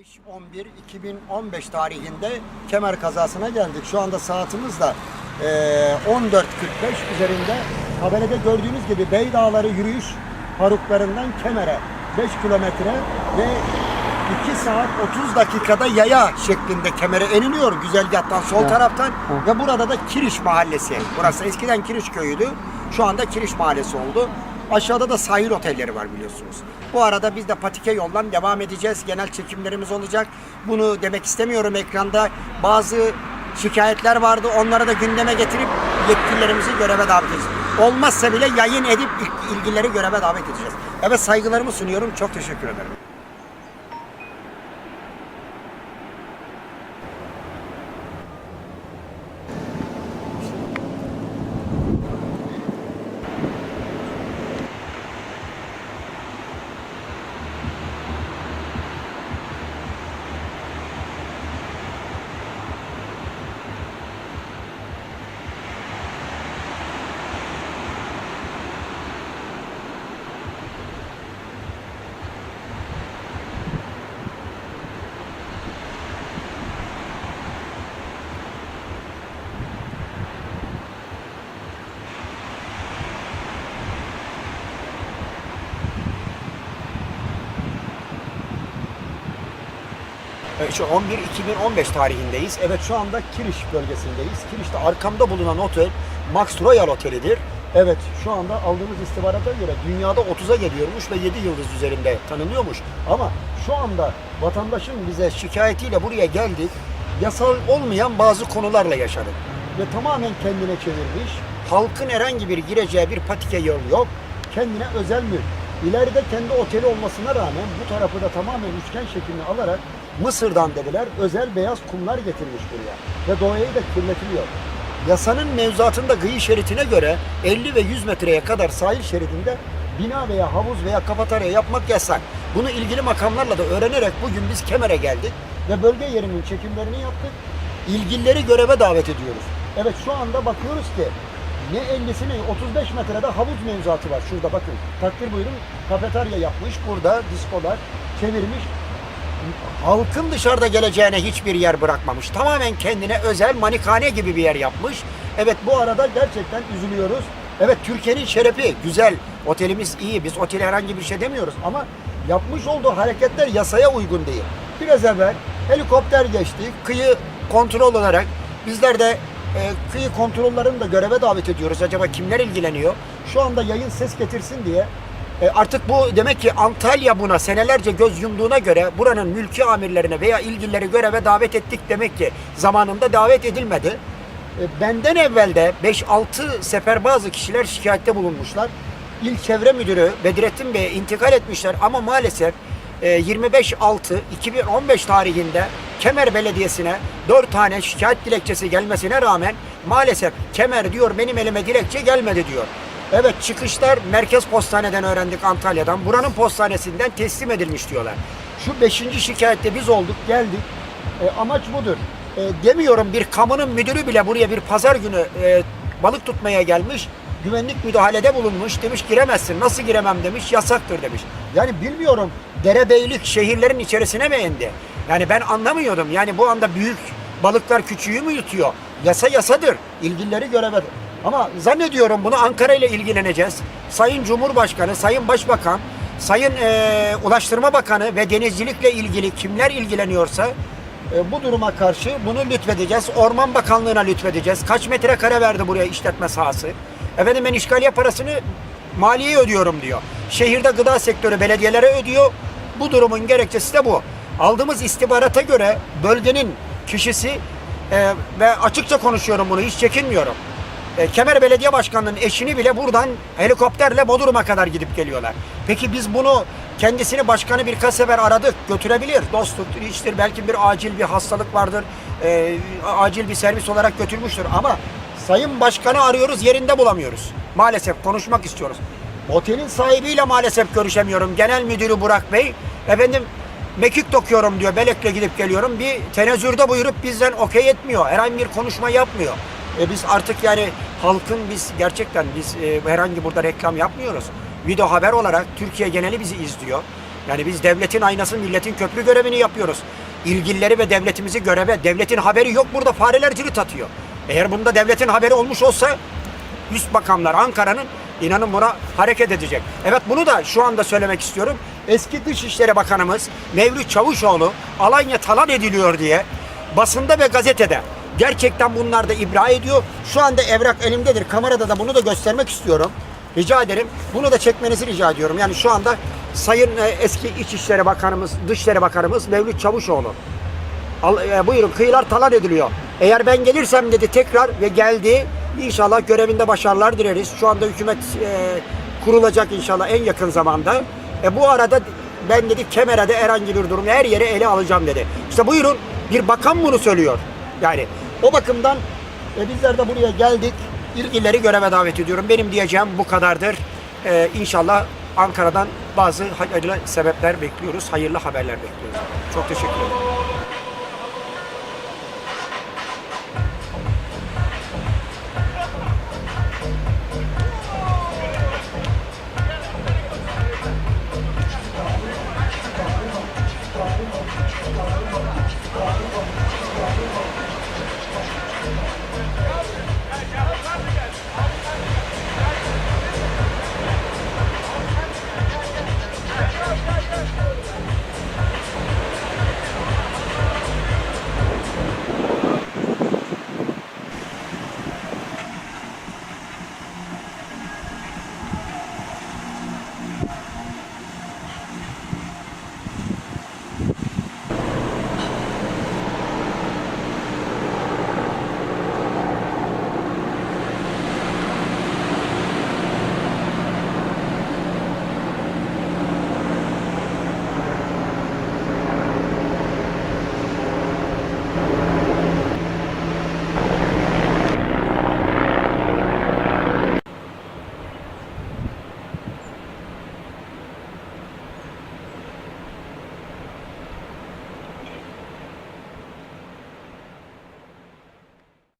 5-11-2015 tarihinde kemer kazasına geldik. Şu anda saatimiz de eee, 14.45 üzerinde. Tabelada gördüğünüz gibi Beydağları yürüyüş paruklarından Kemer'e 5 kilometre ve 2 saat 30 dakikada yaya şeklinde Kemer'e eniliyor güzergahtan sol taraftan ve burada da Kiriş Mahallesi. Burası eskiden Kiriş köyüydü. Şu anda Kiriş Mahallesi oldu. Aşağıda da sahil otelleri var biliyorsunuz. Bu arada biz de Patike yoldan devam edeceğiz. Genel çekimlerimiz olacak. Bunu demek istemiyorum ekranda. Bazı şikayetler vardı. Onları da gündeme getirip yetkililerimizi göreve davet edeceğiz. Olmazsa bile yayın edip il- ilgileri göreve davet edeceğiz. Evet saygılarımı sunuyorum. Çok teşekkür ederim. Evet, Şu 11-2015 tarihindeyiz. Evet şu anda Kiriş bölgesindeyiz. Kiriş'te arkamda bulunan otel Max Royal Oteli'dir. Evet şu anda aldığımız istihbarata göre dünyada 30'a geliyormuş ve 7 yıldız üzerinde tanınıyormuş. Ama şu anda vatandaşın bize şikayetiyle buraya geldik. Yasal olmayan bazı konularla yaşadık. Ve tamamen kendine çevirmiş. Halkın herhangi bir gireceği bir patike yol yok. Kendine özel mülk. İleride kendi oteli olmasına rağmen bu tarafı da tamamen üçgen şeklini alarak Mısır'dan dediler özel beyaz kumlar getirmiş buraya. Ve doğayı da kirletiliyor. Yasanın mevzuatında gıyı şeritine göre 50 ve 100 metreye kadar sahil şeridinde bina veya havuz veya kafatarya yapmak yasak. Bunu ilgili makamlarla da öğrenerek bugün biz Kemer'e geldik ve bölge yerinin çekimlerini yaptık. İlgilileri göreve davet ediyoruz. Evet şu anda bakıyoruz ki ne 50'si ne 35 metrede havuz mevzuatı var. Şurada bakın. Takdir buyurun. Kafeterya yapmış. Burada diskolar çevirmiş. Halkın dışarıda geleceğine hiçbir yer bırakmamış. Tamamen kendine özel manikane gibi bir yer yapmış. Evet bu arada gerçekten üzülüyoruz. Evet Türkiye'nin şerefi güzel. Otelimiz iyi. Biz otele herhangi bir şey demiyoruz ama yapmış olduğu hareketler yasaya uygun değil. Biraz evvel helikopter geçti. Kıyı kontrol olarak bizler de e, kıyı kontrollerini de göreve davet ediyoruz. Acaba kimler ilgileniyor? Şu anda yayın ses getirsin diye e, artık bu demek ki Antalya buna senelerce göz yumduğuna göre buranın mülki amirlerine veya ilgilileri göreve davet ettik demek ki zamanında davet edilmedi. E, benden evvel de 5-6 sefer bazı kişiler şikayette bulunmuşlar. İl Çevre Müdürü Bedrettin Bey'e intikal etmişler ama maalesef e, 25-6-2015 tarihinde Kemer Belediyesi'ne 4 tane şikayet dilekçesi gelmesine rağmen maalesef Kemer diyor benim elime dilekçe gelmedi diyor. Evet çıkışlar merkez postaneden öğrendik Antalya'dan. Buranın postanesinden teslim edilmiş diyorlar. Şu beşinci şikayette biz olduk geldik. E, amaç budur. E, demiyorum bir kamunun müdürü bile buraya bir pazar günü e, balık tutmaya gelmiş. Güvenlik müdahalede bulunmuş. Demiş giremezsin. Nasıl giremem demiş. Yasaktır demiş. Yani bilmiyorum derebeylik şehirlerin içerisine mi indi? Yani ben anlamıyordum. Yani bu anda büyük balıklar küçüğü mü yutuyor? Yasa yasadır. İlgilileri göreve ama zannediyorum bunu Ankara ile ilgileneceğiz. Sayın Cumhurbaşkanı, Sayın Başbakan, Sayın eee, Ulaştırma Bakanı ve denizcilikle ilgili kimler ilgileniyorsa e, bu duruma karşı bunu lütfedeceğiz. Orman Bakanlığı'na lütfedeceğiz. Kaç metrekare verdi buraya işletme sahası? Efendim ben işgaliye parasını maliyeye ödüyorum diyor. Şehirde gıda sektörü belediyelere ödüyor. Bu durumun gerekçesi de bu. Aldığımız istihbarata göre bölgenin kişisi e, ve açıkça konuşuyorum bunu hiç çekinmiyorum. E, Kemer Belediye Başkanı'nın eşini bile buradan helikopterle Bodrum'a kadar gidip geliyorlar. Peki biz bunu kendisini başkanı birkaç sefer aradık götürebilir. Dostluk, iştir belki bir acil bir hastalık vardır. e, acil bir servis olarak götürmüştür ama Sayın Başkanı arıyoruz yerinde bulamıyoruz. Maalesef konuşmak istiyoruz. Otelin sahibiyle maalesef görüşemiyorum. Genel müdürü Burak Bey. Efendim mekik dokuyorum diyor. Belekle gidip geliyorum. Bir tenezzürde buyurup bizden okey etmiyor. Herhangi bir konuşma yapmıyor. E biz artık yani halkın biz gerçekten biz e, herhangi burada reklam yapmıyoruz. Video haber olarak Türkiye geneli bizi izliyor. Yani biz devletin aynası, milletin köprü görevini yapıyoruz. İlgilileri ve devletimizi göreve, devletin haberi yok burada fareler cirit atıyor. Eğer bunda devletin haberi olmuş olsa üst bakanlar Ankara'nın inanın buna hareket edecek. Evet bunu da şu anda söylemek istiyorum. Eski Dışişleri Bakanımız Mevlüt Çavuşoğlu Alanya talan ediliyor diye basında ve gazetede gerçekten bunlar da ibra ediyor. Şu anda evrak elimdedir. Kamerada da bunu da göstermek istiyorum. Rica ederim. Bunu da çekmenizi rica ediyorum. Yani şu anda Sayın e, eski İçişleri Bakanımız, Dışişleri Bakanımız Mevlüt Çavuşoğlu Al, e, buyurun kıyılar talan ediliyor. Eğer ben gelirsem dedi tekrar ve geldi. İnşallah görevinde başarılar dileriz. Şu anda hükümet e, kurulacak inşallah en yakın zamanda. E, bu arada ben dedi Kemer'de herhangi bir durum her yere ele alacağım dedi. İşte buyurun bir bakan bunu söylüyor. Yani o bakımdan e, bizler de buraya geldik. İlgilileri göreve davet ediyorum. Benim diyeceğim bu kadardır. E, inşallah Ankara'dan bazı hayırlı sebepler bekliyoruz. Hayırlı haberler bekliyoruz. Çok teşekkür ederim.